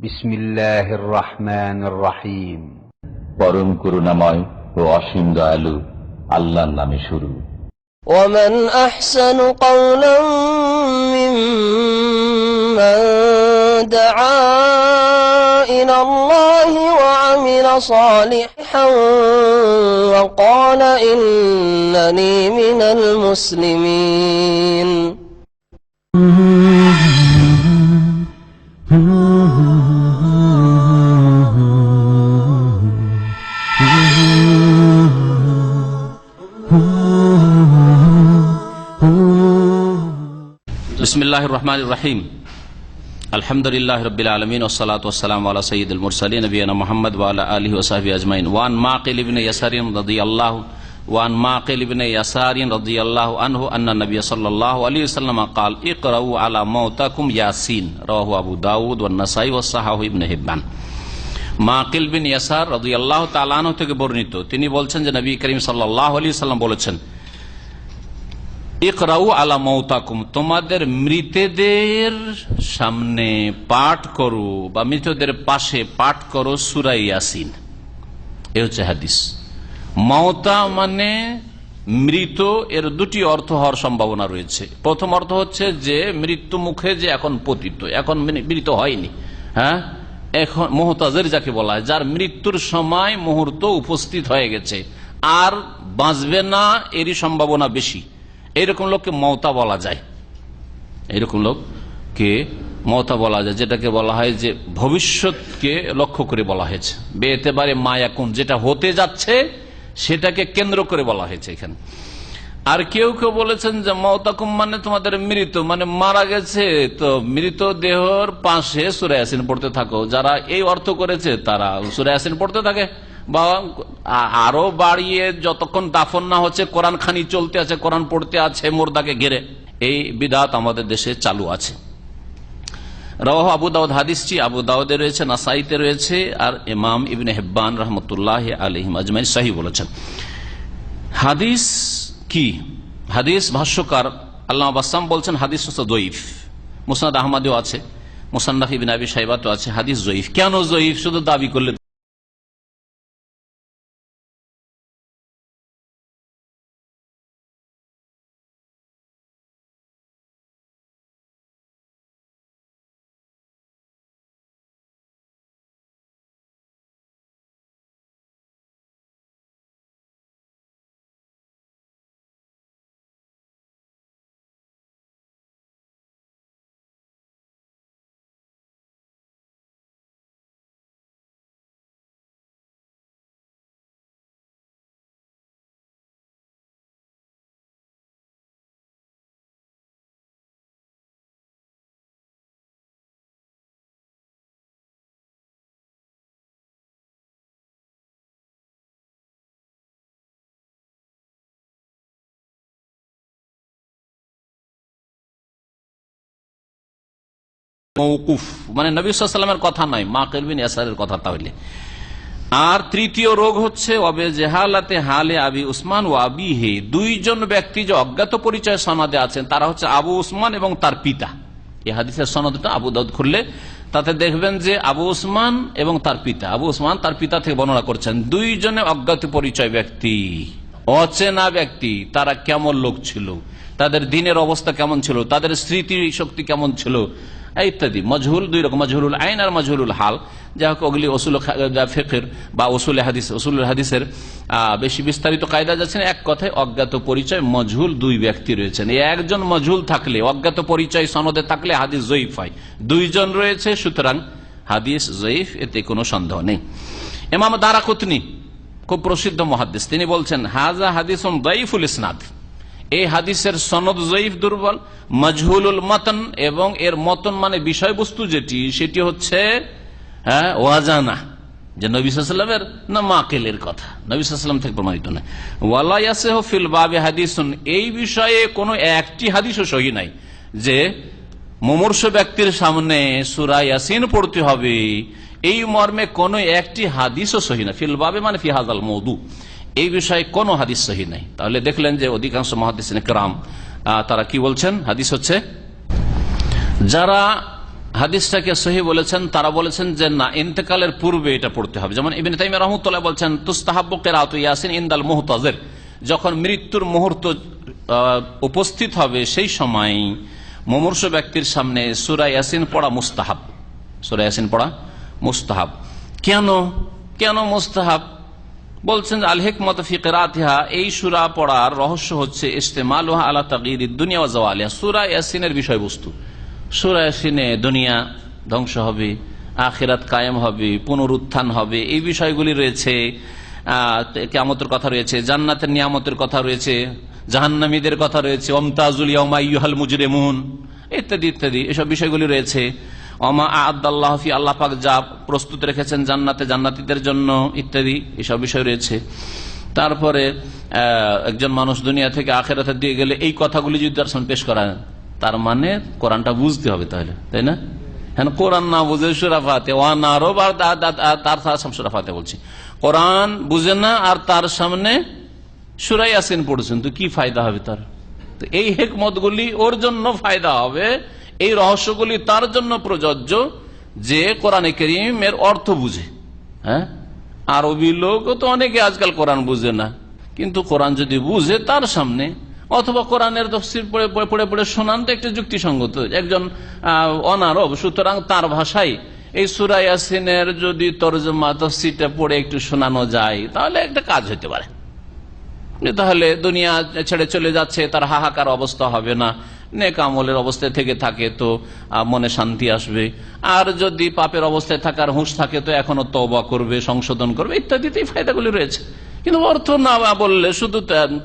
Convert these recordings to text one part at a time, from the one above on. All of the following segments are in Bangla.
بسم الله الرحمن الرحيم পরম করুণাময় ও অসীম দয়ালু আল্লাহর নামে শুরু ومن أحسن قولا ممن دعا إلى الله وعمل صالحا وقال إنني من المسلمين বিসমিল্লাহ রহমান রাহিম আলহামদুলিল্লাহ রবিল আলমিন ওসালাত ওসালাম আল্লাহ সঈদুল মুরসালী নবীনা মোহাম্মদ ওয়ালা আলী ওসাহি ওয়ান মা কেলিবিন ইয়াসারিন রদি ওয়ান মা কেলিবিন ইয়াসারিন রদি আল্লাহ আনহু আন্না নবী সাল্লাহ আলী সাল্লাম কাল ইকরাউ আলা মৌতাকুম ইয়াসিন আবু দাউদ ওয়ান নাসাই ওসাহাহ ইবনে হিব্বান মাকিল বিন ইয়াসার রদি আল্লাহ তালানহ থেকে বর্ণিত, তিনি বলছেন যে নবী করিম সাল্লাহ আলী সাল্লাম বলেছেন ইকরাউ আলা মৌতাকুম, তোমাদের মৃতদের সামনে পাঠ করো বা মৃতদের পাশে পাঠ করো সুরাই ইয়াসিন। এ হচ্ছে হাদিস। মৌতা মানে মৃত এর দুটি অর্থ হওয়ার সম্ভাবনা রয়েছে। প্রথম অর্থ হচ্ছে যে মৃত্যু মুখে যে এখন পতিত, এখন মৃত হয়নি। হ্যাঁ? এখন মোহতাজের যাকে বলা হয়, যার মৃত্যুর সময় মুহূর্ত উপস্থিত হয়ে গেছে। আর বাঁচবে না এরই সম্ভাবনা বেশি। এইরকম লোককে মমতা বলা যায়। এইরকম লোককে মমতা বলা যায়, যেটাকে বলা হয় যে ভবিষ্যৎকে লক্ষ্য করে বলা হয়েছে। বেতে পারে মায়াকুন, যেটা হতে যাচ্ছে, সেটাকে কেন্দ্র করে বলা হয়েছে এখানে। আর কেউ কেউ বলেছেন যে মমতাকুম মানে তোমাদের মৃত মানে মারা গেছে। তো মৃত দেহর পাশে সুরায়াসিন পড়তে থাকো। যারা এই অর্থ করেছে, তারা সুরায়াসিন পড়তে থাকে। বা আরও বাড়িয়ে যতক্ষণ দাফন না হচ্ছে, কোরআন খানি চলতে আছে, কোরআন পড়তে আছে, মোর্দাকে ঘিরে। এই বিদাত আমাদের দেশে চালু আছে। রহ আবু দাউদ হাদিসটি আবু দাউদে রয়েছে, নাসাইতে রয়েছে, আর ইমাম ইবনে হেব্বান রহমতুল্লাহ আলহিম আজমাই শাহী বলেছেন। হাদিস কি? হাদিস ভাষ্যকার আল্লাহ আবাসাম বলছেন, হাদিস জয়ীফ। মুসাদ আহমদেও আছে, মুসান্নাফ ইবিন আবি সাইবাতও আছে, হাদিস জয়ীফ। কেন জয়ীফ? শুধু দাবি করলে মৌকুফ মানে নবী সাল্লামের কথা নয় মা কেলবিন ইয়াসারের কথা তাহলে। আর তৃতীয় রোগ হচ্ছে অবে জেহালাতে হালে আবি উসমান ও আবি হে দুইজন ব্যক্তি যে অজ্ঞাত পরিচয় সনদে আছেন, তারা হচ্ছে আবু উসমান এবং তার পিতা। এই হাদিসের সনদটা আবু দাউদ খুললে। তাতে দেখবেন যে আবু উসমান এবং তার পিতা। আবু উসমান তার পিতা থেকে বর্ণনা করছেন, দুইজনে অজ্ঞাত পরিচয় ব্যক্তি, অচেনা ব্যক্তি, তারা কেমন লোক ছিল, তাদের দিনের অবস্থা কেমন ছিল, তাদের স্মৃতি শক্তি কেমন ছিল ইত্যাদি। মজহুল দুই রকম মজহুরুল আইন আর মজহুরুল হাল। যা হোক ওগুলি ওসুল ফেকের বা ওসুল হাদিস ওসুল হাদিসের বেশি বিস্তারিত কায়দা যাচ্ছেন এক কথায় অজ্ঞাত পরিচয়, মজহুল দুই ব্যক্তি রয়েছেন। একজন মজহুল থাকলে, অজ্ঞাত পরিচয় সনদে থাকলে হাদিস জয়ীফ হয়। দুইজন রয়েছে, সুতরাং হাদিস জয়ীফ, এতে কোনো সন্দেহ নেই। এমাম দারাকুতনি, খুব প্রসিদ্ধ মহাদিস তিনি বলছেন হাজা হাদিস দঈফুল ইসনাদ। এই হাদিসের সনদ জয়ীফ দুর্বল, মজহুলুল মতন, এবং এর মতন মানে বিষয়বস্তু যেটি, সেটি হচ্ছে হ্যাঁ ওয়াজানা, যে নবিসামের না মাকেলের কথা। নবিসাম থেকে প্রমাণিত নয়। ওয়ালাইয়াসেহ বাবে হাদিসুন, এই বিষয়ে কোনো একটি হাদিসও সহি নাই, যে মুমূর্ষ ব্যক্তির সামনে সুরা ইয়াসিন পড়তে হবে। এই মর্মে কোনো একটি হাদিসও সহি না। ফিল বাবে মানে ফিহাজাল মৌদু। এই বিষয়ে কোনো হাদিস সহি নাই। তাহলে দেখলেন যে অধিকাংশ মহাদিস ক্রাম তারা কি বলছেন? হাদিস হচ্ছে, যারা হাদিসটাকে সহি বলেছেন, তারা বলেছেন যে না, ইন্তেকালের পূর্বে এটা পড়তে হবে। যেমন ইবিন তাইম রহমতুল্লাহ বলছেন তুস্তাহাব্বকের আত ইয়াসিন ইন্দাল মোহতাজের। যখন মৃত্যুর মুহূর্ত উপস্থিত হবে, সেই সময় মমর্ষ ব্যক্তির সামনে সুরা ইয়াসিন পড়া মুস্তাহাব। সুরা ইয়াসিন পড়া মুস্তাহাব। কেন? কেন মুস্তাহাব? বলছেন, আল হেকমত ফিকরাতিহা এই সুরা পড়ার রহস্য হচ্ছে ইস্তেমাল আলা তাগির দুনিয়া ওয়াজাওয়ালিয়া সুরা ইয়াসিনের বিষয়বস্তু। সুরা ইয়াসিনে দুনিয়া ধ্বংস হবে, আখিরাত কায়েম হবে, পুনরুত্থান হবে, এই বিষয়গুলি রয়েছে কেমতের কথা রয়েছে, জান্নাতের নিয়ামতের কথা রয়েছে, জাহান্নামীদের কথা রয়েছে অমতাজুল ইয়মাইহাল মুজরেমুন ইত্যাদি ইত্যাদি, এসব বিষয়গুলি রয়েছে। অমা আদাল্লাহ আল্লাহ পাক যা প্রস্তুত রেখেছেন জান্নাতে, জান্নাতিদের জন্য, ইত্যাদি, এসব বিষয় রয়েছে। তারপরে একজন মানুষ দুনিয়া থেকে আখের আখেরাতে দিয়ে গেলে এই কথাগুলি যদি সামনে পেশ করা তার মানে কোরআনটা বুঝতে হবে তাহলে, তাই না? হ্যাঁ কোরআন না বুঝে সুরাফাতে ওয়ান আর তার সুরাফাতে বলছি। কোরআন বুঝে না, আর তার সামনে সুরাই আসেন পড়েছেন, তো কি ফায়দা হবে তার? তো এই হেকমতগুলি ওর জন্য ফায়দা হবে এই রহস্যগুলি তার জন্য প্রযোজ্য যে কোরআনে করিমের অর্থ বুঝে হ্যাঁ? আরবি লোক তো অনেকে আজকাল কোরআন বুঝে না। কিন্তু কোরআন যদি বুঝে তার সামনে, অথবা কোরআনের তফসির পড়ে পড়ে পড়ে শোনান তো একটা যুক্তিসঙ্গত, একজন অনারব, সুতরাং তার ভাষায় এই সুরাই আসিনের যদি তর্জমা, তফসিরটা পড়ে একটু শোনানো যায়, তাহলে একটা কাজ হতে পারে। তাহলে দুনিয়া ছেড়ে চলে যাচ্ছে, তার হাহাকার অবস্থা হবে না। নেক আমলের অবস্থায় থেকে থাকে তো মনে শান্তি আসবে। আর যদি পাপের অবস্থায় থাকার হুঁশ থাকে তো এখনও তবা করবে, সংশোধন করবে ইত্যাদিতে এই ফায়দাগুলি রয়েছে। কিন্তু অর্থ না বললে শুধু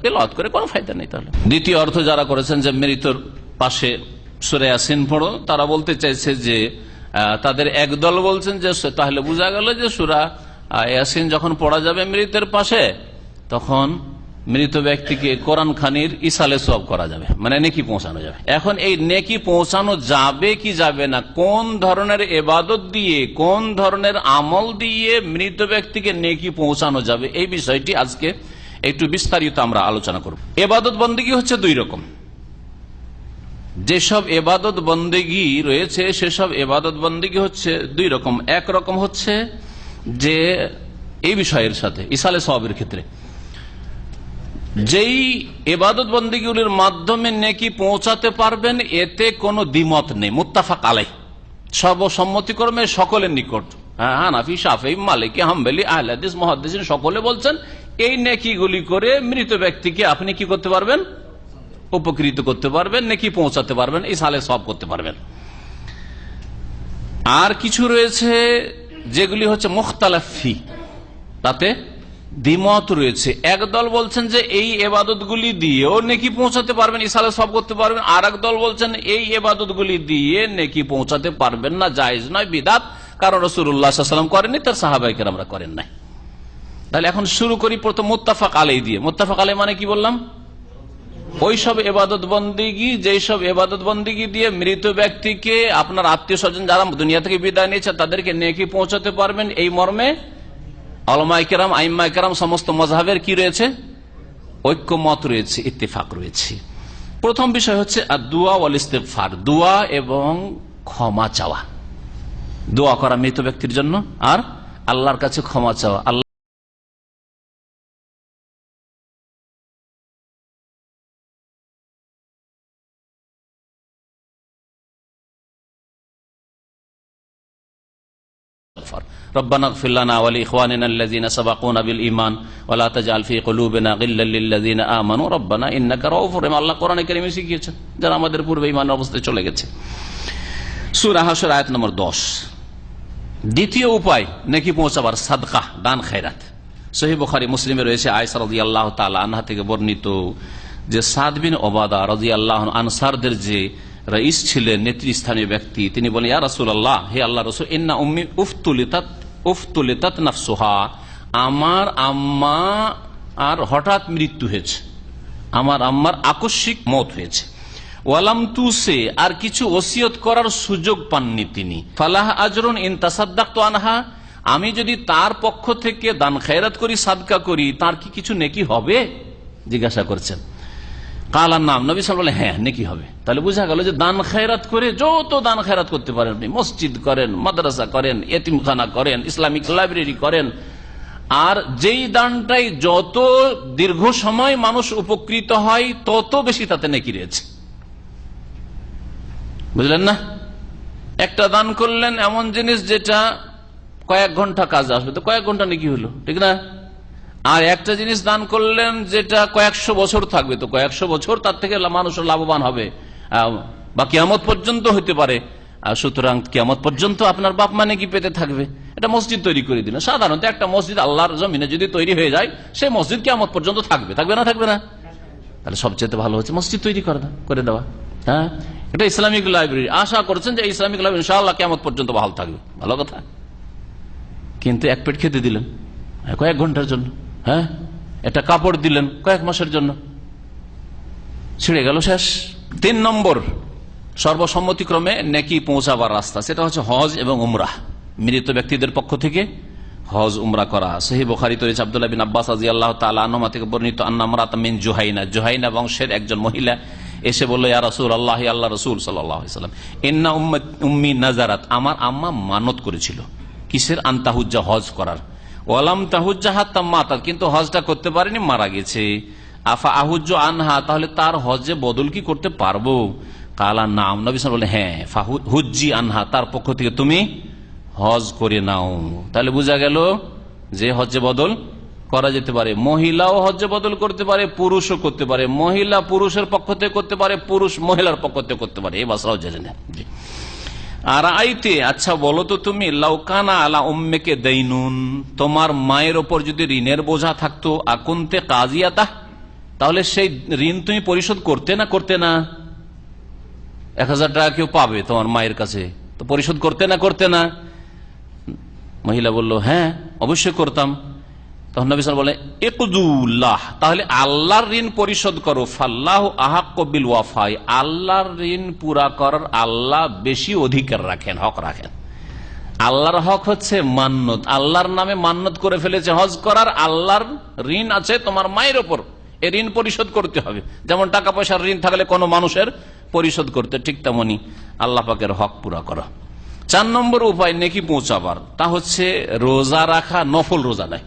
তেলত করে কোনো ফায়দা নেই তাহলে। দ্বিতীয় অর্থ যারা করেছেন যে মৃত্যুর পাশে সুরে আসিন পড়ো, তারা বলতে চাইছে যে তাদের একদল বলছেন যে তাহলে বোঝা গেল যে সুরা যখন পড়া যাবে মৃতের পাশে, তখন মৃত ব্যক্তিকে কোরআন খানির ইসালে সব করা যাবে মানে নেকি পৌঁছানো যাবে। এখন এই নেকি পৌঁছানো যাবে কি যাবে না, কোন ধরনের এবাদত দিয়ে, কোন ধরনের আমল দিয়ে মৃত ব্যক্তিকে নেকি পৌঁছানো যাবে, এই বিষয়টি আজকে একটু বিস্তারিত আমরা আলোচনা করব। এবাদত বন্দীগী হচ্ছে দুই রকম। যেসব এবাদত বন্দেগি রয়েছে, সেসব এবাদত বন্দেগি হচ্ছে দুই রকম। এক রকম হচ্ছে যে এই বিষয়ের সাথে, ইসালে সবের ক্ষেত্রে। যেই এবাদত বন্দীগুলির মাধ্যমে নেকি পৌঁছাতে পারবেন, এতে কোনো দ্বিমত নেই। মুত্তাফাক আলাই সর্বসম্মতিক্রমে সকলের নিকট। হ্যাঁ হানাফি সাফি মালিকি, হাম্বেলি আহলাদিস মহাদিস সকলে বলছেন, এই নেকিগুলি করে মৃত ব্যক্তিকে আপনি কি করতে পারবেন? উপকৃত করতে পারবেন, নেকি পৌঁছাতে পারবেন, এই সালে সব করতে পারবেন। আর কিছু রয়েছে যেগুলি হচ্ছে মুখতালাফি। তাতে দ্বিমত রয়েছে। একদল বলছেন যে এই এবাদতগুলি দিয়েও নেকি পৌঁছাতে পারবেন ইসালে সব করতে পারবেন। আর দল বলছেন এই এবাদতগুলি দিয়ে নেকি পৌঁছাতে পারবেন না, জায়েজ নয়, বিদাত। কারণ রসুল্লাহাম করেনি তার সাহাবাহিকের আমরা করেন নাই। তাহলে এখন শুরু করি প্রথম মোত্তাফাক আলাই দিয়ে। মোত্তাফাক আলাই মানে কি বললাম? ওইসব এবাদত বন্দিগি যেই সব এবাদত বন্দিগি দিয়ে মৃত ব্যক্তিকে আপনার আত্মীয় স্বজন যারা দুনিয়া থেকে বিদায় নিয়েছে তাদেরকে নেকি পৌঁছাতে পারবেন। এই মর্মে অলমাইকেরাম আইমাইকেরাম সমস্ত মজাহের কি রয়েছে? ঐক্যমত রয়েছে, ইত্তেফাক রয়েছে। প্রথম বিষয় হচ্ছে দুয়া ওয়াল ইস্তেফার দোয়া এবং ক্ষমা চাওয়া। দোয়া করা মৃত ব্যক্তির জন্য আর আল্লাহর কাছে ক্ষমা চাওয়া। ربنا اغفر لنا ولإخواننا الذين سبقونا بالإيمان ولا تجعل في قلوبنا غلا للذين آمنوا ربنا إنك رؤوف رحيم আল্লাহ কোরআনে কারিমে শিখিয়েছেন যারা আমাদের পূর্বে ইমানের অবস্থায় চলে গেছে সূরা হাসর আয়াত নম্বর 10 দ্বিতীয় উপায় নাকি পৌঁছাবার সাদকা দান খায়রাত সহি বুখারী মুসলিমে রয়েছে আয়েশা রাদিয়াল্লাহু তাআলা আনহা থেকে বর্ণিত যে সাদ বিন ওবাদা রাদিয়াল্লাহু আনসারদের যে রইস ছিলেন নেতৃস্থানীয় ব্যক্তি তিনি বলেন ইয়া রাসূলুল্লাহ হে আল্লাহ রাসূল ইন্না উম্মি উফতুলিতাত উফতুলিতাত নাফসুহা। আমার আম্মা আর হঠাৎ মৃত্যু হয়েছে। আমার আম্মার আকস্মিক মত হয়েছে। ওয়ালাম তুসে, আর কিছু ওসিয়ত করার সুযোগ পাননি তিনি। ফালাহ আজরুন ইন তাসাদ্দাক তো আনহা, আমি যদি তার পক্ষ থেকে দান খেরাত করি, সাদকা করি, তার কি কিছু নেকি হবে? জিজ্ঞাসা করছেন। কালার নাম নবী সাল বলে হ্যাঁ নাকি হবে? তাহলে বোঝা গেল যে দান খায়রাত করে, যত দান খায়রাত করতে পারেন আপনি, মসজিদ করেন, মাদ্রাসা করেন, এতিমখানা করেন, ইসলামিক লাইব্রেরি করেন, আর যেই দানটাই যত দীর্ঘ সময় মানুষ উপকৃত হয়, তত বেশি তাতে নেকি রয়েছে। বুঝলেন না? একটা দান করলেন এমন জিনিস যেটা কয়েক ঘণ্টা কাজ আসবে। তো কয়েক ঘণ্টা নাকি হলো, ঠিক না? আর একটা জিনিস দান করলেন যেটা কয়েকশো বছর থাকবে তো কয়েকশো বছর তার থেকে মানুষের লাভবান হবে। বা কিয়ামত পর্যন্ত হতে পারে। সুতরাং কিয়ামত পর্যন্ত আপনার বাপ মানে কি পেতে থাকবে? এটা মসজিদ তৈরি করে দিলেন। সাধারণত একটা মসজিদ আল্লাহর জমিনে যদি তৈরি হয়ে যায়, সেই মসজিদ কিয়ামত পর্যন্ত থাকবে। থাকবে না থাকবে না? তাহলে সবচেয়ে ভালো হচ্ছে মসজিদ তৈরি করে দেওয়া। হ্যাঁ? এটা ইসলামিক লাইব্রেরি। আশা করছেন যে ইসলামিক লাইব্রেরি ইনশাআল্লাহ কেমন পর্যন্ত ভালো থাকবে। ভালো কথা। কিন্তু এক পেট খেতে দিলেন। কয়েক ঘণ্টার জন্য। হ্যাঁ? একটা কাপড় দিলেন কয়েক মাসের জন্য। ছিঁড়ে গেল শেষ। তিন নম্বর, সর্বসম্মতিক্রমে নেকি পৌঁছাবার রাস্তা। সেটা হচ্ছে হজ এবং উমরাহ। মৃত ব্যক্তিদের পক্ষ থেকে হজ উমরা করা। সহি বোখারি তৈরি আবদুল্লাহ বিন আব্বাস আজি আল্লাহ তালা থেকে বর্ণিত আন্নামরাত মিন জুহাইনা। জুহাইনা বংশের একজন মহিলা এসে বলল, ইয়া রসুল আল্লাহ আল্লাহ রসুল সাল্লাম, ইন্না উম্মি নাজারাত। আমার আম্মা মানত করেছিল। কিসের আন্তাহুজ্জা হজ করার? ওয়ালাম তাহুজ্জা হাত মাতার কিন্তু হজটা করতে পারেনি, মারা গেছে। আফা আহুজ্জ আনহা, তাহলে তার হজে বদল কি করতে পারব? কালা, নাম। নবী সাল বলে হ্যাঁ হুজ্জি আনহা, তার পক্ষ থেকে তুমি হজ করে নাও। তাহলে বোঝা গেল যে হজ্জে বদল করা যেতে পারে। মহিলাও হজ্জে বদল করতে পারে, পুরুষও করতে পারে। মহিলা পুরুষের পক্ষ থেকে করতে পারে, পুরুষ মহিলার পক্ষ থেকে করতে পারে। এই বাসাও জেনে জি। আর আইতে আচ্ছা বলো তো তুমি লাউকানা আলা উম্মেকে দেইনুন, তোমার মায়ের ওপর যদি ঋণের বোঝা থাকতো, আকুন্তে কাজিয়াতা, তাহলে সেই ঋণ তুমি পরিশোধ করতে না করতে না? এক হাজার টাকা কেউ পাবে তোমার মায়ের কাছে, তো পরিশোধ করতে না করতে না? মহিলা বলল হ্যাঁ অবশ্যই করতাম। তখন নবী সাল বলে একজুল্লাহ তাহলে আল্লাহর ঋণ পরিশোধ করো। ফাল্লাহ আহাক কবিল ওয়াফাই আল্লাহর ঋণ পুরা করার আল্লাহ বেশি অধিকার রাখেন, হক রাখেন। আল্লাহর হক হচ্ছে মান্নত। আল্লাহর নামে মান্নত করে ফেলেছে হজ করার আল্লাহর ঋণ আছে তোমার মায়ের ওপর। এ ঋণ পরিশোধ করতে হবে। যেমন টাকা পয়সার ঋণ থাকলে কোনো মানুষের পরিশোধ করতে, ঠিক তেমনি আল্লাহ পাকের হক পুরা করা। চার নম্বর উপায়, নেকি পৌঁছাবার। তা হচ্ছে রোজা রাখা, নফল রোজা নেয়।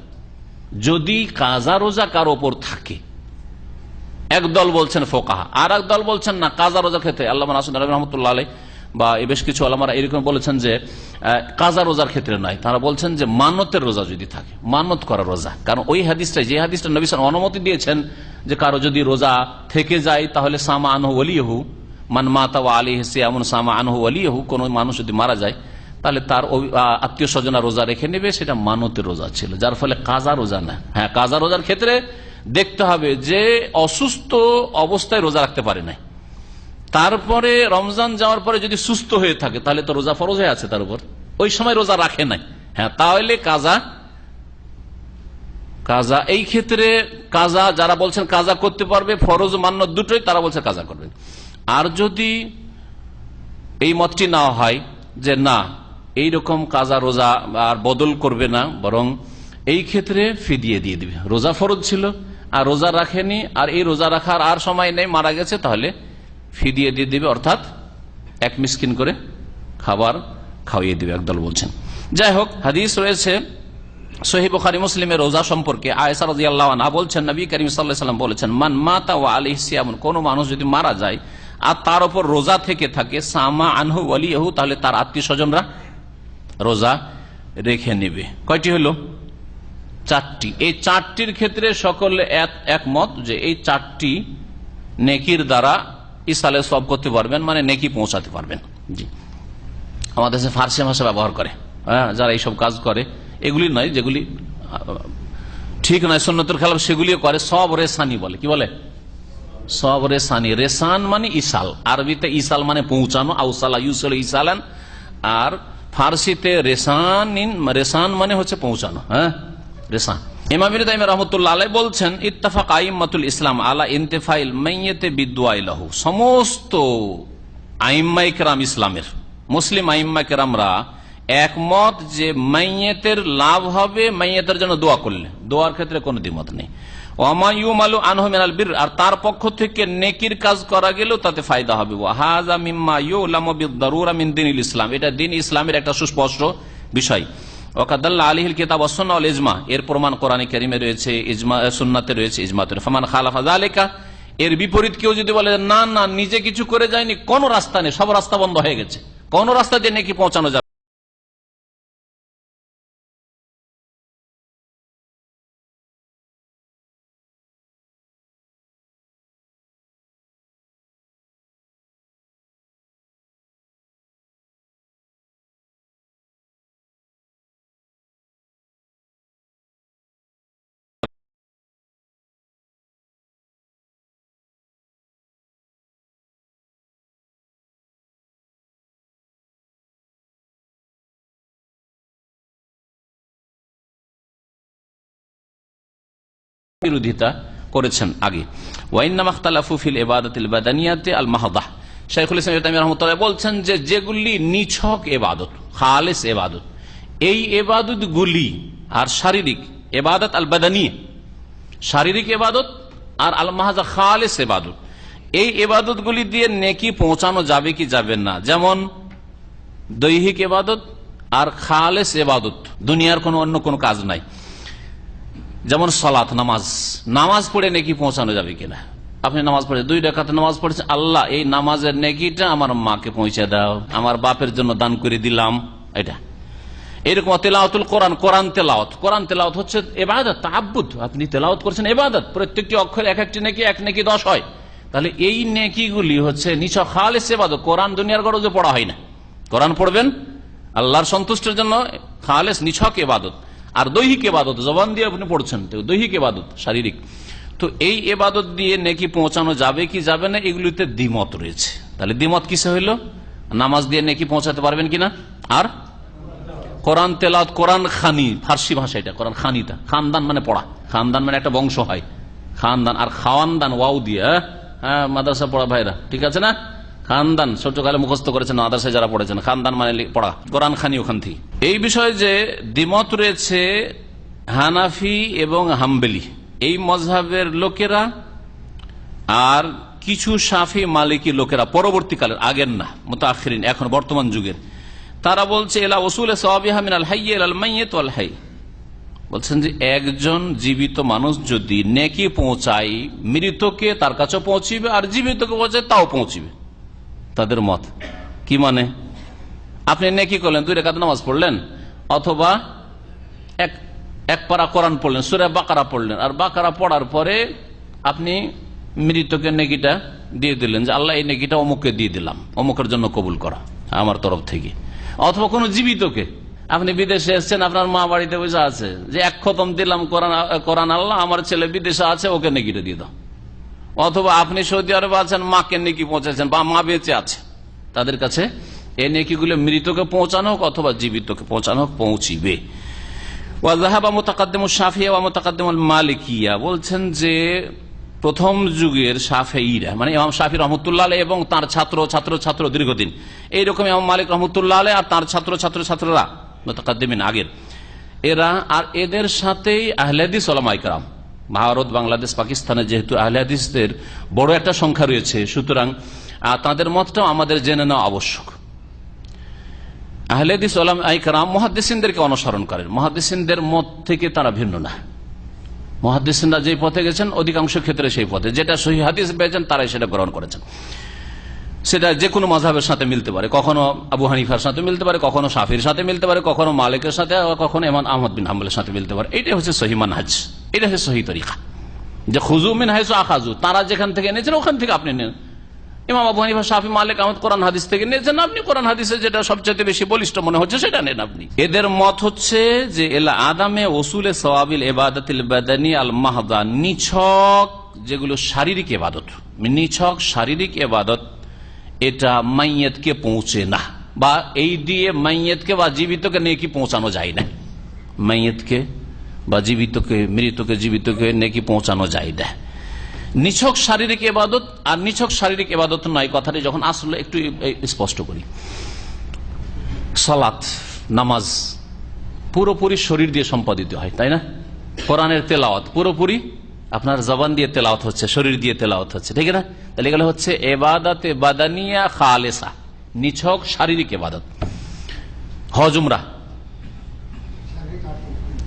যদি কাজা রোজা কার ওপর থাকে? এক দল বলছেন ফোকাহা, আর এক দল বলছেন না, কাজা রোজার ক্ষেত্রে। আল্লাহ রহমতুল্লাহ আলাই বা বেশ কিছু আল্লামারা এরকম বলেছেন যে কাজা রোজার ক্ষেত্রে নয়। তারা বলছেন যে মান্যতের রোজা যদি থাকে মান্যত করা রোজা। কারণ ওই হাদিসটা যে হাদিসটা নবী সাল অনুমতি দিয়েছেন যে, কারও যদি রোজা থেকে যায়, তাহলে সামা আনহু ওলিহু মান মাতা আলী হেসে এমন সামা আনহু ওলিহু কোনো মানুষ যদি মারা যায় তাহলে তার আত্মীয় স্বজনা রোজা রেখে নেবে, সেটা মানতে রোজা ছিল, যার ফলে কাজা রোজা না। হ্যাঁ কাজা রোজার ক্ষেত্রে দেখতে হবে যে অসুস্থ অবস্থায় রোজা রাখতে পারে নাই। তারপরে রমজান যাওয়ার পরে যদি সুস্থ হয়ে থাকে, তাহলে তো রোজা ফরজ হয়ে আছে তার উপর। ওই সময় রোজা রাখে নাই। হ্যাঁ তাহলে কাজা কাজা, এই ক্ষেত্রে কাজা, যারা বলছেন কাজা করতে পারবে, ফরজ মান্য দুটোই তারা বলছে কাজা করবে। আর যদি এই মতটি না হয় যে না এই রকম কাজা রোজা আর বদল করবে না, বরং এই ক্ষেত্রে ফিদিয়ে দিয়ে দিবে। রোজা ফরজ ছিল, আর রোজা রাখেনি, আর এই রোজা রাখার আর সময় নেই, মারা গেছে, তাহলে ফিদিয়ে দিয়ে দিবে, অর্থাৎ এক মিসকিন করে খাবার খাওয়িয়ে দিবে, একদল বলছেন। যাই হোক, হাদিস রয়েছে সহিব খারি মুসলিমের রোজা সম্পর্কে। আয়সা রাজি আল্লাহ বলছেন, নবী বলেছেন, মান মাতা আলি কোন মানুষ যদি মারা যায়, আর তার উপর রোজা থেকে থাকে, সামা আনহু তাহলে তার আত্মীয় স্বজনরা রোজা রেখে নেবে। কয়টি হলো? চারটি। এই চারটির ক্ষেত্রে সকলে এক- একমত যে এই চারটি নেকির দ্বারা ইসালে সব করতে পারবেন মানে নেকি পৌঁছাতে পারবেন। জি। আমাদের দেশে ফার্সি ভাষা ব্যবহার করে। হ্যাঁ যারা এইসব কাজ করে, এগুলি নয় যেগুলি ঠিক নয় সন্ন্যতের খেলাফ সেগুলিও করে, সব রেসানি বলে। কি বলে? সব রেসানি। রেসান মানে ইসাল আরবিতে ইসাল মানে পৌঁছানো, আউসালা ইউসাল ইসালান আর ফার্সিতে রেসান রেসান মানে হচ্ছে পৌঁছানো হ্যাঁ? রেসান ইসলাম আলা মাইয়েতে সমস্ত ইসলামের, মুসলিম একমত যে মাইয়েতের লাভ হবে মাইয়েতের জন্য দোয়া করলে। দোয়ার ক্ষেত্রে কোনো দ্বিমত নেই। আর তার পক্ষ থেকে নেকির কাজ করা গেলেও তাতে ফায়দা হবে। ইসলাম। এটা দিন ইসলামের একটা সুস্পষ্ট বিষয়। ইজমা। এর প্রমাণ রয়েছে, ইজমা রয়েছে ইজমাতে এর বিপরীত কেউ যদি বলে না না, নিজে কিছু করে যায়নি, কোন রাস্তা নেই, সব রাস্তা বন্ধ হয়ে গেছে। কোন রাস্তা দিয়ে নাকি পৌঁছানো যাবে বিরোধিতা করেছেন আগে। আল মাহাদাহ। শাইখুল ইসলাম বলছেন যে যেগুলি নিছক এবাদত খালেস এবাদত এই আর শারীরিক এবাদত আল বাদানি, শারীরিক এবাদত আর আল মাহাজা খালেস এবাদত এই এবাদত গুলি দিয়ে নেকি পৌঁছানো যাবে কি যাবে না? যেমন দৈহিক এবাদত আর খালেস এবাদত দুনিয়ার কোনো অন্য কোনো কাজ নাই। যেমন সলাত, নামাজ। নামাজ পড়ে নেকি পৌঁছানো যাবে কিনা? আপনি নামাজ পড়ে দুই ডাকাতে নামাজ পড়েছেন। আল্লাহ, এই নামাজের নেকিটা আমার মাকে পৌঁছে দাও। আমার বাপের জন্য দান করে দিলাম। এটা। এরকম তেলাওয়াতুল কোরআন কোরআন তেলাওয়াত। কোরআন তেলাওয়াত হচ্ছে এবাদত তাহাবুদ আপনি তেলাওয়াত করছেন এবাদত। প্রত্যেকটি অক্ষর এক একটি নেকি, এক নেকি দশ হয়। তাহলে এই নেকিগুলি হচ্ছে নিছ খালেস এবাদত। কোরআন দুনিয়ার গরজে পড়া হয় না। কোরআন পড়বেন আল্লাহর সন্তুষ্টের জন্য খালেস, নিছক এবাদত। আর দৈহিক এবাদত জবান দিয়ে আপনি পড়ছেন দৈহিক এবাদত শারীরিক। তো এই এবাদত দিয়ে নেকি পৌঁছানো যাবে কি যাবে না, এগুলিতে দ্বিমত রয়েছে। তাহলে দ্বিমত কিসে হইল? নামাজ দিয়ে নেকি পৌঁছাতে পারবেন কিনা? আর? কোরআন তেলাওত কোরআন খানি, ফার্সি ভাষা এটা, কোরআন খানিটা। খানদান মানে পড়া। খানদান মানে একটা বংশ হয়। খানদান, আর খাওয়ানদান ওয়াউ দিয়ে হ্যাঁ? হ্যাঁ মাদ্রাসা পড়া ভাইরা, ঠিক আছে না? খানদান, ছোটকালে মুখস্থ করেছেন মাদ্রাসায় যারা পড়েছেন। খানদান মানে পড়া। কোরআন খানি ওখান থেকে এই বিষয়ে যে দ্বিমত রয়েছে হানাফি এবং হাম্বেলি, এই মজহাবের লোকেরা আর কিছু সাফি মালিকি লোকেরা পরবর্তীকালের, আগের না মতো আখরিন এখন বর্তমান যুগের, তারা বলছে, এলা ওসুল আল হাই আল মাইয়েত আল হাই। বলছেন যে, একজন জীবিত মানুষ যদি নেকি পৌঁছায়, মৃতকে তার কাছে পৌঁছিবে, আর জীবিতকে পৌঁছায় তাও পৌঁছিবে। তাদের মত। কি মানে? আপনি নেকি করলেন, দুই রেখাতে নামাজ পড়লেন, অথবা এক এক পারা কোরআন পড়লেন, সুরে বাকারা পড়লেন, আর বাকারা পড়ার পরে আপনি মৃতকে নেকিটা দিয়ে দিলেন, যে আল্লাহ এই নেকিটা অমুককে দিয়ে দিলাম, অমুকের জন্য কবুল করা, আমার তরফ থেকে। অথবা কোনো জীবিতকে, আপনি বিদেশে এসছেন, আপনার মা বাড়িতে বসে আছে, যে এক খতম দিলাম কোরআন কোরআন আল্লাহ, আমার ছেলে বিদেশে আছে, ওকে নেকিটা দিয়ে দাও। অথবা আপনি সৌদি আরবে আছেন, মাকে নেকি পৌঁছেছেন বা মা বেঁচে আছে, তাদের কাছে এই নেকিগুলো মৃতকে পৌঁছানো হোক অথবা জীবিতকে পৌঁছানো হোক, পৌঁছিবে। মালিকিয়া, বলছেন যে প্রথম যুগের সাফেইরা মানে ইমাম শাফি রহমতুল্লাহ এবং তার ছাত্র ছাত্র ছাত্র দীর্ঘদিন, এইরকম ইমাম মালিক রহমতুল্লাহ আর তার ছাত্র ছাত্র, ছাত্ররা মোতাকাদ্দিমিন আগের। এরা আর এদের সাথেই আহলাদিস ওলামাইকরাম ভারত, বাংলাদেশ পাকিস্তানে যেহেতু আহলাদিসদের বড় একটা সংখ্যা রয়েছে, সুতরাং তাদের মতটাও আমাদের জেনে নেওয়া আবশ্যক। আহলেদিস আইকারাম মহাদ্দেসিনদেরকে অনুসরণ করেন। মহাদ্দেসিনদের মত থেকে তারা ভিন্ন না। মহাদ্দেসিনরা যে পথে গেছেন, অধিকাংশ ক্ষেত্রে সেই পথে। যেটা সহি হাদিস পেয়েছেন, তারাই সেটা গ্রহণ করেছেন। সেটা যে কোনো মজাবের সাথে মিলতে পারে। কখনো আবু হানিফার সাথে মিলতে পারে, কখনো সাফির সাথে মিলতে পারে, কখনো মালিকের সাথে কখনো এমন আহমদ বিন হাম্বলের সাথে মিলতে পারে। এটাই হচ্ছে সহি মানহাজ। এটা হচ্ছে সহি তরিকা। যে খুজু মিন হাইসু আখাজু তারা যেখান থেকে এনেছেন ওখান থেকে আপনি নেন। ইমাম আবু হানিফা, শাফি, মালিক, আহমদ কোরআন হাদিস থেকে নিয়েছেন আপনি, কোরআন হাদিসে যেটা সবচেয়ে বেশি বলিষ্ঠ মনে হচ্ছে সেটা নেন আপনি। এদের মত হচ্ছে যে এলা আদামে ওসুলে সওয়াবিল এবাদাতিল বাদানি আল মাহদা, নিছক যেগুলো শারীরিক এবাদত নিছক শারীরিক এবাদত এটা মাইয়েতকে পৌঁছে না। বা এই দিয়ে মাইয়েতকে বা জীবিতকে নেকি পৌঁছানো যায় না। মাইয়েতকে বা জীবিতকে, মৃতকে জীবিতকে নেকি পৌঁছানো যায় না। নিছক শারীরিক এবাদত আর নিছক শারীরিক এবাদত নয় কথাটি যখন আসলে, একটু স্পষ্ট করি। সালাত, নামাজ পুরোপুরি শরীর দিয়ে সম্পাদিত হয়, তাই না? কোরআনের তেলাওয়াত পুরোপুরি আপনার জবান দিয়ে তেলাওত হচ্ছে, শরীর দিয়ে তেলাওত হচ্ছে, ঠিক না? তাহলে এগুলো হচ্ছে এবাদাতে বাদানিয়া খালেসা, নিছক শারীরিক এবাদত। হজুমরা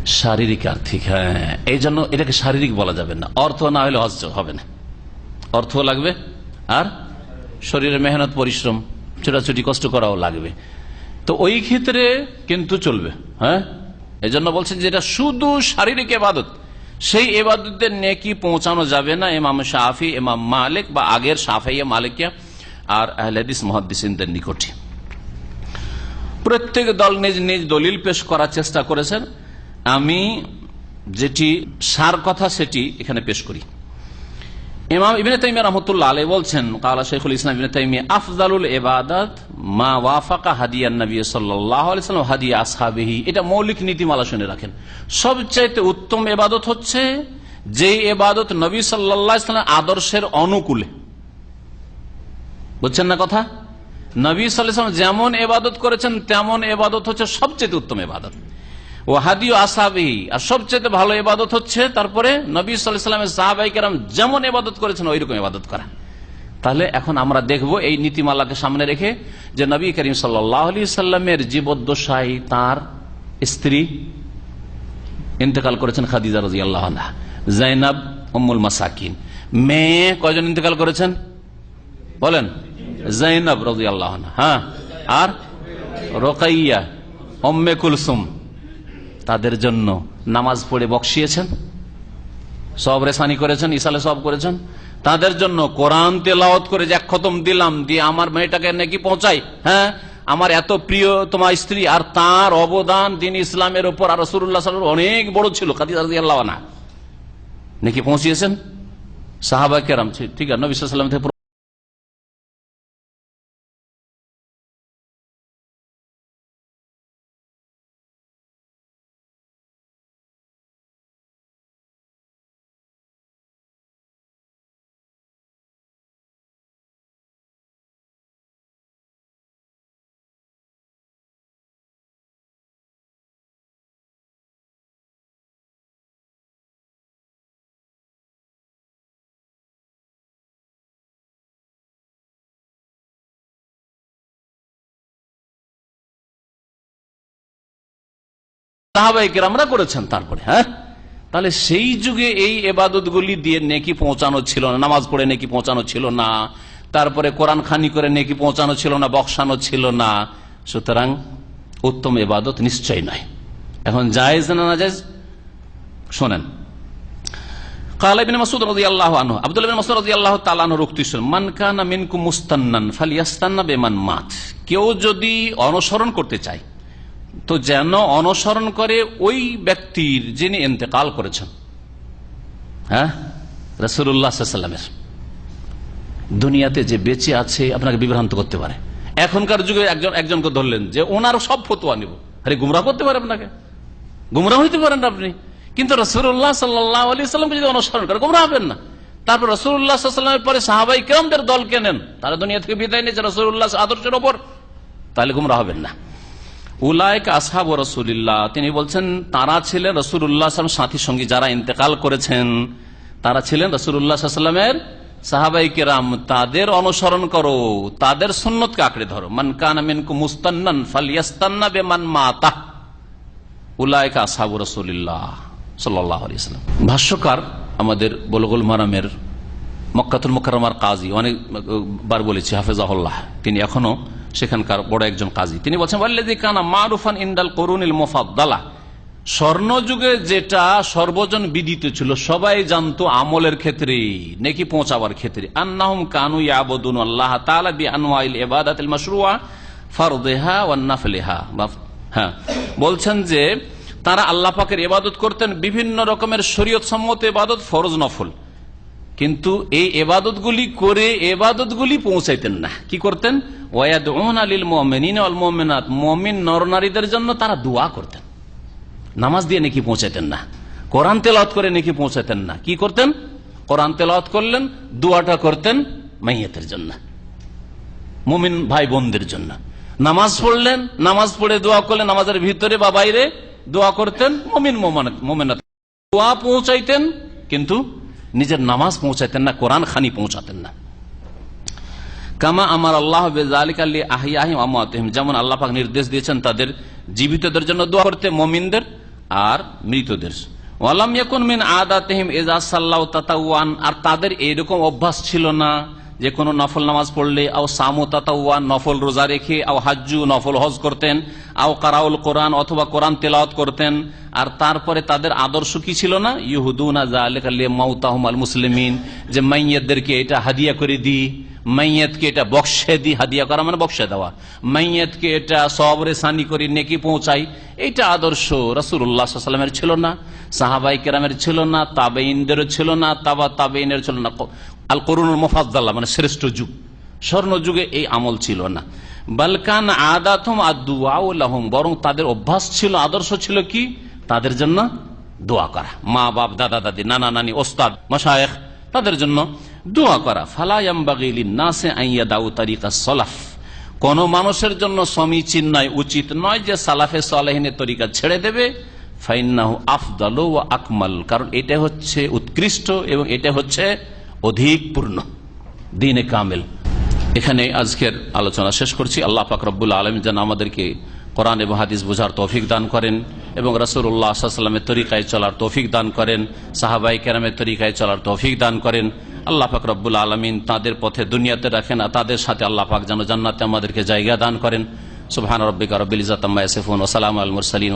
শারীরিক আর্থিক হ্যাঁ। এই জন্য এটাকে শারীরিক বলা যাবে না। অর্থ না হলে হজ হবে না। অর্থ লাগবে আর শরীরে মেহনত, পরিশ্রম, ছোটাছুটি, কষ্ট করাও লাগবে। তো ওই ক্ষেত্রে কিন্তু চলবে হ্যাঁ। এই জন্য বলছেন যে এটা শুধু শারীরিক এবাদত। সেই এবাদতের নেকি পৌঁছানো যাবে না এমাম শাহি এমাম মালিক বা আগের সাফাইয়া মালিকিয়া আর আহলেদিস মহাদিসিনদের নিকটে। প্রত্যেক দল নিজ নিজ দলিল পেশ করার চেষ্টা করেছেন। আমি যেটি, সার কথা সেটি এখানে পেশ করি। ইমাম ইবিন তাইমিয়া রহমতুল্লাহ আলাই বলছেন, কালা শেখুল ইসলাম ইবিন তাইমিয়া, আফজালুল এবাদাত মা ওয়াফাকা হাদিয়া নবী সাল্লাহ আলাইসাল্লাম হাদিয়া আসহাবিহি। এটা মৌলিক নীতিমালা শুনে রাখেন। সবচাইতে উত্তম এবাদত হচ্ছে যে এবাদত নবী সাল্লাহ ইসলামের আদর্শের অনুকূলে। বুঝছেন না কথা? নবী সাল্লাম যেমন এবাদত করেছেন, তেমন এবাদত হচ্ছে সবচেয়ে উত্তম এবাদত ও আসাবি। আর সবচেয়ে ভালো এবাদত হচ্ছে, তারপরে নবী সাল্লামের সাহাবাই কেরাম যেমন এবাদত করেছেন ওই রকম এবাদত করা তাহলে এখন আমরা দেখব এই নীতিমালাকে সামনে রেখে যে নবী করিম সাল্লামের জীবদ্দশাই তার স্ত্রী ইন্তেকাল করেছেন খাদিজা রাজি আল্লাহ জাইনাব অম্মুল মাসাকিন। মেয়ে কয়জন ইন্তেকাল করেছেন? বলেন। জাইনাব রাজি আল্লাহ হ্যাঁ। আর রোকাইয়া অম্মে কুলসুম। তাদের জন্য নামাজ পড়ে বকশিয়েছেন। সব রেসানি করেছেন, ইসালে সব করেছেন। তাদের জন্য কোরআন তেলাওত করে যে এক খতম দিলাম, দিয়ে আমার মেয়েটাকে নাকি পৌঁছাই হ্যাঁ? আমার এত প্রিয় তোমার স্ত্রী, আর তার অবদান দিন ইসলামের উপর আর রসুল্লাহ অনেক বড় ছিল কাদি আল্লাহ নাকি পৌঁছিয়েছেন? সাহাবা কেরাম, ঠিক আছে, নবী সাল্লাম সাহাবাহিকেরামরা করেছেন তারপরে হ্যাঁ? তাহলে সেই যুগে এই এবাদত গুলি দিয়ে নেকি পৌঁছানো ছিল না, নামাজ পড়ে নেকি পৌঁছানো ছিল না, তারপরে কোরআন খানি করে নেকি পৌঁছানো ছিল না বক্সানো ছিল না। সুতরাং উত্তম এবাদত নিশ্চয় নয়। এখন জায়েজ না না জায়েজ শোনেন কেউ যদি অনুসরণ করতে চায় তো যেন অনুসরণ করে ওই ব্যক্তির যিনি এতেকাল করেছেন। হ্যাঁ? রসুল্লাহামের দুনিয়াতে যে বেঁচে আছে, আপনাকে বিভ্রান্ত করতে পারে। এখনকার যুগে একজন একজনকে ধরলেন যে ওনার সব ফতুয়া নিব। আরে গুমরা করতে পারে আপনাকে। গুমরা হইতে পারেন আপনি। কিন্তু রসুল্লাহ সাল্লাহ আলি সাল্লামকে যদি অনুসরণ করে গুমরা হবেন না। তারপর রসুল্লাহ সাল্লামের পরে সাহাবাই কেরামদের দল কেনেন তারা দুনিয়া থেকে বিদায় নিয়েছে রসুল্লাহ আদর্শের ওপর। তাহলে গুমরা হবেন না। উলায়ক আসহাব রসুল্লাহ তিনি বলছেন, তারা ছিলেন রসুল্লাহ সাথী সঙ্গী, যারা ইন্তেকাল করেছেন। তারা ছিলেন রসুল্লাহামের সাহাবাই কেরাম। তাদের অনুসরণ করো, তাদের সুন্নতকে আঁকড়ে ধরো। মান কানামিনকু মুস্তান্নান ফালিয়াস্তান্না বেমান মাতা। উলায়ক আসহাব রসুল্লাহ সাল্লাম ভাষ্যকার আমাদের বলগুল মারামের মক্কাতুল মোকারমার কাজী অনেকবার বলেছি, হাফেজাহুল্লাহ। তিনি এখনও সেখানকার বড় একজন কাজী। তিনি বলছেন কানা মারুফান ইন্ডাল করুনিল মোফাদ্দালা। স্বর্ণযুগে যেটা সর্বজন বিদিত ছিল, সবাই জানতো আমলের ক্ষেত্রে নেকি পৌঁছাবার ক্ষেত্রে। আন্নাহুম কানু ইয়াবুদুন আল্লাহ তাআলা বি আনওয়াইল ইবাদাতিল মাশরুআ ফারদেহা ওয়ান নাফলিহা। হ্যাঁ। বলছেন যে, তারা আল্লাহ পাকের ইবাদত করতেন বিভিন্ন রকমের শরীয়ত সম্মত ইবাদত, ফরজ নফল। কিন্তু এই এবাদতগুলি করে এবাদতগুলি পৌঁছাইতেন না। কি করতেন? ওয়াদ আলিল মোমেনিন অল মোমেনাত। মমিন নরনারীদের জন্য তারা দোয়া করতেন। নামাজ দিয়ে নাকি পৌঁছাইতেন না। কোরআন তেলাওত করে নাকি পৌঁছাইতেন না। কি করতেন? কোরআন তেলাওত করলেন, দোয়াটা করতেন মাইয়াতের জন্য। মুমিন ভাই বোনদের জন্য। নামাজ পড়লেন, নামাজ পড়ে দোয়া করলেন, নামাজের ভিতরে বা বাইরে দোয়া করতেন, মমিন মোমেনাত দোয়া পৌঁছাইতেন, কিন্তু নিজের নামাজ পৌঁছাতেন না, কোরআন খানি পৌঁছাতেন না। কামা আমার আল্লাহ আলী আমাতহিম যেমন আল্লাপাক নির্দেশ দিয়েছেন তাদের জীবিতদের জন্য দোয়া করতে, মমিনদের আর মৃতদের। এজাজ সাল্লাহ আর তাদের এইরকম অভ্যাস ছিল না। যে কোনো নফল নামাজ পড়লে আও সামু তাতাওয়ান নফল রোজা রেখে, আও হাজ্জু, নফল হজ করতেন, আও কারাউল কোরআন অথবা কোরআন তেলাওয়াত করতেন। আর তারপরে তাদের আদর্শ কি ছিল না? ইহুদুনা আল মুসলিমিন, যে মাইয়াদেরকে এটা হাদিয়া করে দিই মাইয়াতকে এটা বক্সে দি, হাদিয়া করা মানে বক্সে দেওয়া। মাইয়াতকে এটা সবরে সানি করে নেকি পৌঁছাই, এইটা আদর্শ রসুল্লাহামের ছিল না, সাহাবাই কেরামের ছিল না তাবেইনদেরও ছিল না, তাবা তাবেইনের ছিল না। আল করুনুল মোফাদ্দাল্লাহ মানে শ্রেষ্ঠ যুগ। স্বর্ণ যুগে এই আমল ছিল না। বালকান আদাথম আদুয়াউলাহম বরং তাদের অভ্যাস ছিল, আদর্শ ছিল কি? তাদের জন্য দোয়া করা। মা, বাপ, দাদা, দাদি, নানা, নানি, ওস্তাদ, মশায়েখ, তাদের জন্য দোয়া করা। ফালায়াম্বাগিলি নাসে দাউ তারিকা সলাফ। কোন মানুষের জন্য সমীচীন নয়, উচিত নয় যে সালাফে সালাহিনের তরিকা ছেড়ে দেবে। ফাইন্নাহু আফদাল ও আকমাল, কারণ এটা হচ্ছে উৎকৃষ্ট এবং এটা হচ্ছে অধিক পূর্ণ দিনে কামেল। এখানে আজকের আলোচনা শেষ করছি। আল্লাহ পাক রব্বুল আলম যেন আমাদেরকে কোরআন এবং হাদিস বোঝার তৌফিক দান করেন এবং রসুল্লাহ সাল্লামের তরিকায় চলার তৌফিক দান করেন সাহাবাই কেরামের তরিকায় চলার তৌফিক দান করেন। আল্লাহ পাক রব্বুল আলমিন তাদের পথে দুনিয়াতে রাখেন আর তাদের সাথে আল্লাহ পাক যেন জান্নাতে আমাদেরকে জায়গা দান করেন। সুবহান রব্বিকা রব্বিল ইজাতাম্মা ইয়াসিফুন ওয়া সালামু আল মুরসালিন